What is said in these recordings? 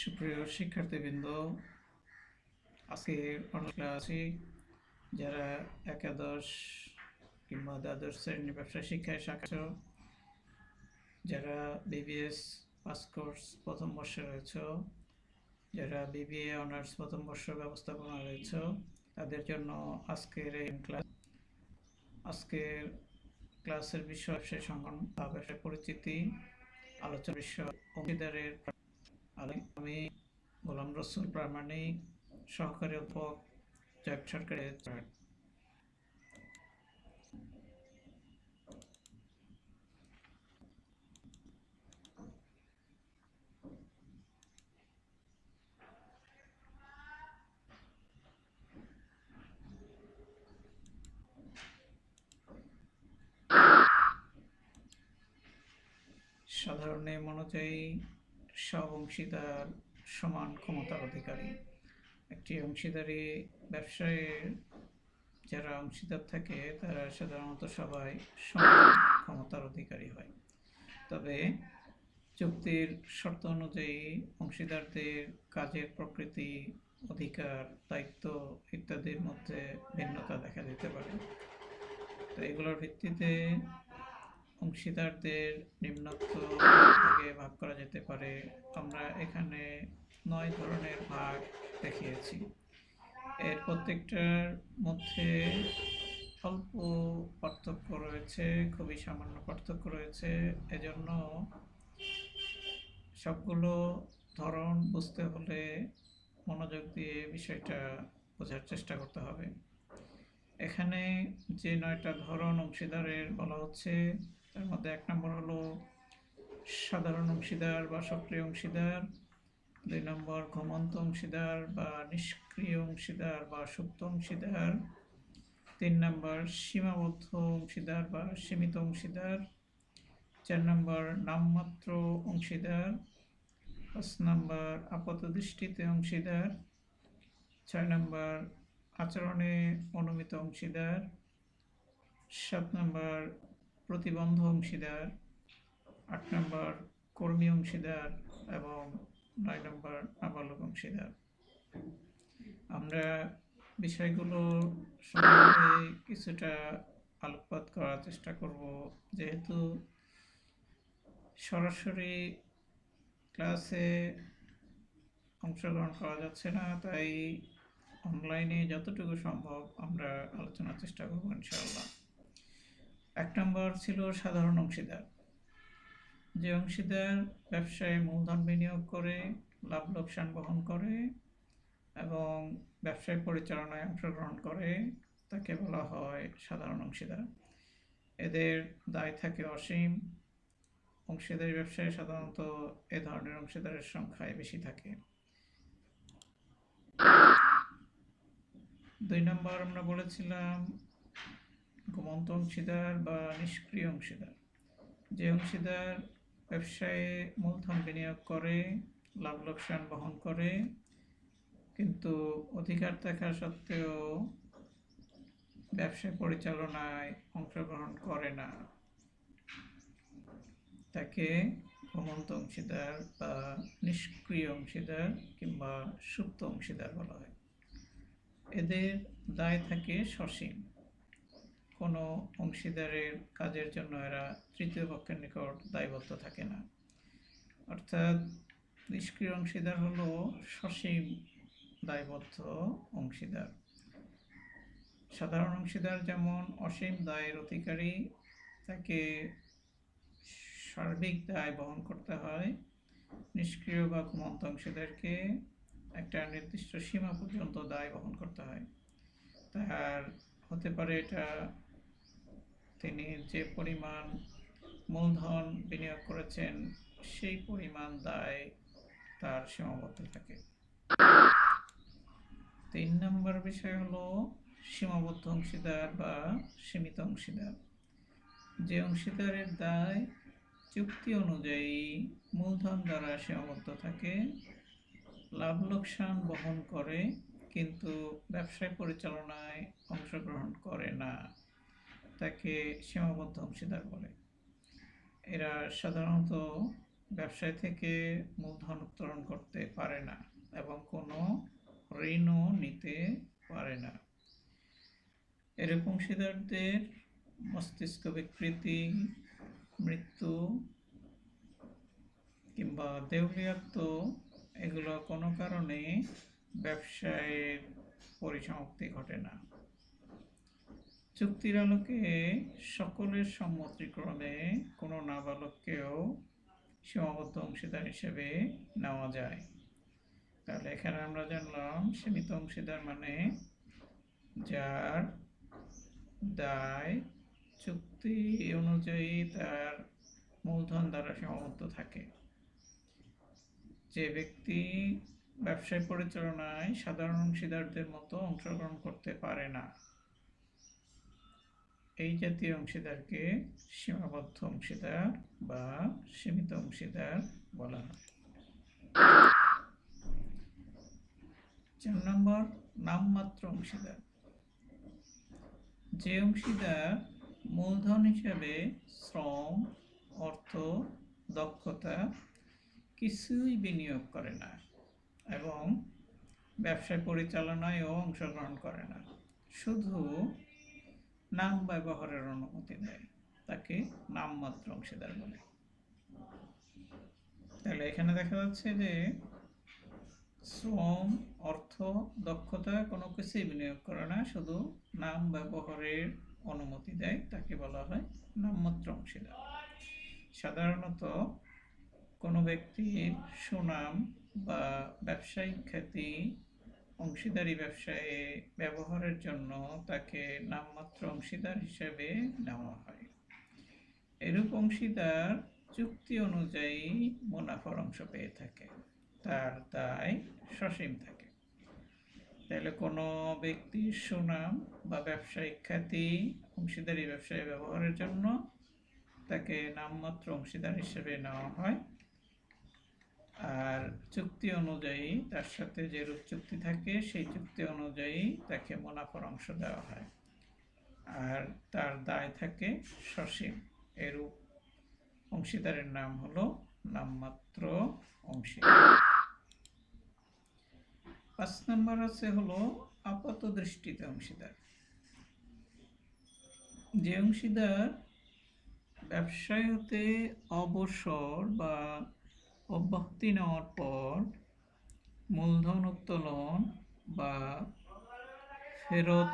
সুপ্রিয় শিক্ষার্থীবৃন্দ, আজকে অনেক ক্লাসে যারা একাদশ কিংবা দ্বাদশ শ্রেণির ব্যবসা শিক্ষায় শাখা যারা বিবিএস পাস কোর্স প্রথম বর্ষে রয়েছ, যারা বিবিএ অনার্স প্রথম বর্ষ ব্যবস্থাপনা রয়েছ, তাদের জন্য আজকের এই ক্লাস। আজকের ক্লাসের বিষয় ব্যবসায় সংগঠন বা ব্যবসায় পরিচিতি, আলোচনা বিষয়, অংশীদারের আমি- গোলাম রসুল প্রামাণিক সহকারী অধ্যাপক জয় সরকারি সব অংশীদার সমান ক্ষমতার অধিকারী। একটি অংশীদারি ব্যবসায়ে যারা অংশীদার থাকে, তারা সাধারণত সবাই সমান ক্ষমতার অধিকারী হয়। তবে চুক্তির শর্ত অনুযায়ী অংশীদারদের কাজের প্রকৃতি, অধিকার, দায়িত্ব ইত্যাদির মধ্যে ভিন্নতা দেখা দিতে পারে। তো এগুলোর ভিত্তিতে অংশীদারদের নিম্নোক্ত ভাগে ভাগ করা যেতে পারে। আমরা এখানে নয় ধরনের ভাগ দেখিয়েছি। এর প্রত্যেকটার মধ্যে অল্প পার্থক্য রয়েছে, খুবই সামান্য পার্থক্য রয়েছে। এজন্য সবগুলো ধরন বুঝতে হলে মনোযোগ দিয়ে বিষয়টা বোঝার চেষ্টা করতে হবে। এখানে যে নয়টা ধরন অংশীদারের বলা হচ্ছে তার মধ্যে এক নম্বর হলো সাধারণ অংশীদার বা সক্রিয় অংশীদার, দুই নম্বর ঘুমন্ত অংশীদার বা নিষ্ক্রিয় অংশীদার বা সুপ্ত অংশীদার, তিন নম্বর সীমাবদ্ধ অংশীদার বা সীমিত অংশীদার, চার নম্বর নামমাত্র অংশীদার, পাঁচ নম্বর আপাতদৃষ্টিতে অংশীদার, ছয় নম্বর আচরণে অনুমিত অংশীদার, সাত নম্বর প্রতিবন্ধ অংশীদার, আট নম্বর কর্মী অংশীদার এবং নয় নম্বর নাবালক অংশীদার। আমরা বিষয়গুলো সম্বন্ধে কিছুটা আলোকপাত করার চেষ্টা করব। যেহেতু সরাসরি ক্লাসে অংশগ্রহণ করা যাচ্ছে না, তাই অনলাইনে যতটুকু সম্ভব আমরা আলোচনার চেষ্টা করব ইনশাআল্লাহ। এক নম্বর ছিল সাধারণ অংশীদার। যে অংশীদার ব্যবসায় মূলধন বিনিয়োগ করে, লাভ লোকসান বহন করে এবং ব্যবসায় পরিচালনায় অংশগ্রহণ করে, তাকে বলা হয় সাধারণ অংশীদার। এদের দায় থাকে অসীম। অংশীদারি ব্যবসায় সাধারণত এ ধরনের অংশীদারের সংখ্যায় বেশি থাকে। দুই নম্বর আমরা বলেছিলাম ঘুমন্ত অংশীদার বা নিষ্ক্রিয় অংশীদার। যে অংশীদার ব্যবসায়ে মূলধন বিনিয়োগ করে, লাভ লোকসান বহন করে, কিন্তু অধিকার থাকা সত্ত্বেও ব্যবসা পরিচালনায় অংশগ্রহণ করে না, তাকে ঘুমন্ত অংশীদার বা নিষ্ক্রিয় অংশীদার কিংবা সুপ্ত অংশীদার বলা হয়। এদের দায় থাকে সসীম। কোনো অংশীদারের কাজের জন্য এরা তৃতীয় পক্ষের নিকট দায়বদ্ধ থাকে না। অর্থাৎ নিষ্ক্রিয় অংশীদার হলো সসীম দায়বদ্ধ অংশীদার। সাধারণ অংশীদার যেমন অসীম দায়ের অধিকারী, তাকে সার্বিক দায় বহন করতে হয়। নিষ্ক্রিয় বা ঘুমন্ত অংশীদারকে একটা নির্দিষ্ট সীমা পর্যন্ত দায় বহন করতে হয়। তার হতে পারে এটা তিনি যে পরিমাণ মূলধন বিনিয়োগ করেছেন, সেই পরিমাণ দায় তার সীমাবদ্ধ থাকে। তিন নম্বর বিষয় হলো সীমাবদ্ধ অংশীদার বা সীমিত অংশীদার। যে অংশীদারের দায় চুক্তি অনুযায়ী মূলধন দ্বারা সীমাবদ্ধ থাকে, লাভ লোকসান বহন করে, কিন্তু ব্যবসায় পরিচালনায় অংশগ্রহণ করে না। তাকে সীমাবদ্ধ অংশীদার বলে। এরা সাধারণত ব্যবসায় থেকে মূলধন উত্তোলন করতে পারে না এবং কোনো ঋণও নিতে পারে না। এরকম অংশীদারদের মস্তিষ্ক বিকৃতি, মৃত্যু কিংবা দেউলিয়াত্ব, এগুলো কোনো কারণে ব্যবসায়ের পরিসমাপ্তি ঘটে না। চুক্তির আলোকে সকলের সম্মতিক্রমে কোনো নাবালককেও সীমাবদ্ধ অংশীদার হিসেবে নেওয়া যায়। তাহলে এখানে আমরা জানলাম সীমিত অংশীদার মানে যার দায় চুক্তি অনুযায়ী তার মূলধন দ্বারা সীমাবদ্ধ থাকে। যে ব্যক্তি ব্যবসায় পরিচালনায় সাধারণ অংশীদারদের মতো অংশগ্রহণ করতে পারে না এই জাতীয় অংশীদারকে সীমাবদ্ধ অংশীদার বা সীমিত অংশীদার বলা হয়। চার নম্বর, নামমাত্র অংশীদার। যে অংশীদার মূলধন হিসাবে শ্রম, অর্থ, দক্ষতা কিছুই বিনিয়োগ করে না এবং ব্যবসায় পরিচালনায়ও অংশগ্রহণ করে না। শুধু নাম ব্যবহারের অনুমতি দেয় তাকে নামমাত্র অংশীদার বলে। তাহলে এখানে দেখা যাচ্ছে যে শ্রম, অর্থ, দক্ষতা কোনো কিছুই বিনিয়োগ করে না, শুধু নাম ব্যবহারের অনুমতি দেয়, তাকে বলা হয় নামমাত্র অংশীদার। সাধারণত কোনো ব্যক্তির সুনাম বা ব্যবসায়িক খ্যাতি অংশীদারি ব্যবসায়ে ব্যবহারের জন্য তাকে নামমাত্র অংশীদার হিসেবে নেওয়া হয়। এরূপ অংশীদার চুক্তি অনুযায়ী মুনাফার অংশ পেয়ে থাকে, তার দায় সসীম থাকে। তাহলে কোনো ব্যক্তির সুনাম বা ব্যবসায়িক খ্যাতি অংশীদারি ব্যবসায় ব্যবহারের জন্য তাকে নামমাত্র অংশীদার হিসেবে নেওয়া হয়। আর চুক্তি অনুযায়ী তার সাথে যে রূপ চুক্তি থাকে, সেই চুক্তি অনুযায়ী তাকে মুনাফার অংশ দেওয়া হয়। আর তার দায় থাকে সসীম। এরূপ অংশীদারের নাম হলো নামমাত্র অংশীদার। পাঁচ নম্বর আছে হলো আপাত দৃষ্টিতে অংশীদার। যে অংশীদার ব্যবসায় হতে অবসর বা অব্যাহতি নেওয়ার পর মূলধন উত্তোলন বা ফেরত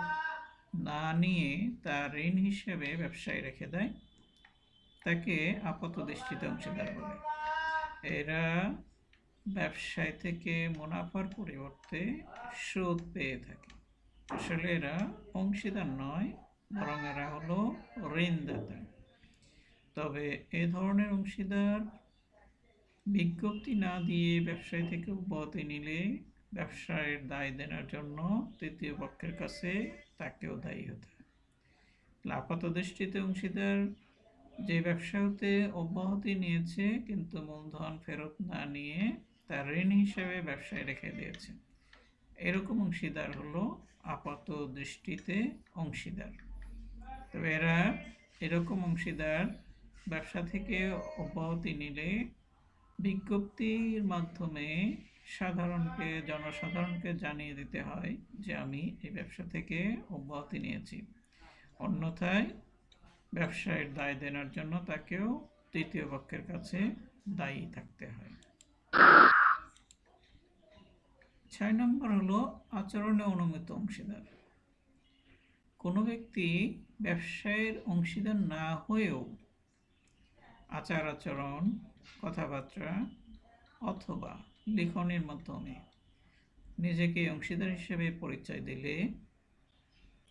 না নিয়ে তার ঋণ হিসেবে ব্যবসায় রেখে দেয়। তাকে আপাত দৃষ্টিতে অংশীদার বলে। এরা ব্যবসায় থেকে মুনাফার পরিবর্তে সুদ পেয়ে থাকে। আসলে এরা অংশীদার নয়, বরং এরা হলো ঋণদাতা। তবে এ ধরনের অংশীদার বিজ্ঞপ্তি না দিয়ে ব্যবসায় থেকে অব্যাহতি নিলে ব্যবসায়ের দায় দেনার জন্য তৃতীয় পক্ষের কাছে তাকেও দায়ী হতে হয়। আপাত দৃষ্টিতে অংশীদার যে ব্যবসা হতে অব্যাহতি নিয়েছে, কিন্তু মূলধন ফেরত না নিয়ে তার ঋণ হিসেবে ব্যবসায় রেখে দিয়েছে। এরকম অংশীদার হলো আপাত দৃষ্টিতে অংশীদার। তবে এরা এরকম অংশীদার ব্যবসা থেকে অব্যাহতি নিলে বিজ্ঞপ্তির মাধ্যমে সাধারণকে, জনসাধারণকে জানিয়ে দিতে হয় যে আমি এই ব্যবসা থেকে অব্যাহতি নিয়েছি। অন্যথায় ব্যবসায়ের দায় দেনার জন্য তাকেও তৃতীয় পক্ষের কাছে দায়ী থাকতে হয়। ছয় নম্বর হলো আচরণে অনুমিত অংশীদার। কোনো ব্যক্তি ব্যবসায়ের অংশীদার না হয়েও আচার আচরণ কথাবার্তা অথবা লিখনের মাধ্যমে নিজেকে অংশীদার হিসেবে পরিচয় দিলে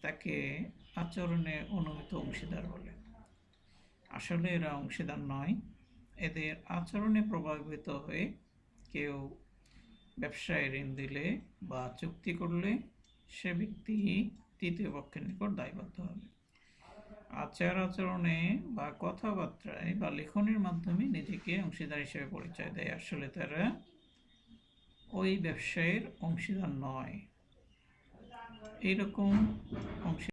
তাকে আচরণে অনুমিত অংশীদার বলে। আসলে এরা অংশীদার নয়। এদের আচরণে প্রভাবিত হয়ে কেউ ব্যবসায় ঋণ দিলে বা চুক্তি করলে সে ব্যক্তি তৃতীয় পক্ষের নিকট দায়বদ্ধ হবে। আচার আচরণে বা কথাবার্তায় বা লেখনের মাধ্যমে নিজেকে অংশীদার হিসেবে পরিচয় দেয়। আসলে তারা ওই ব্যবসায়ের অংশীদার নয়। এইরকম অংশী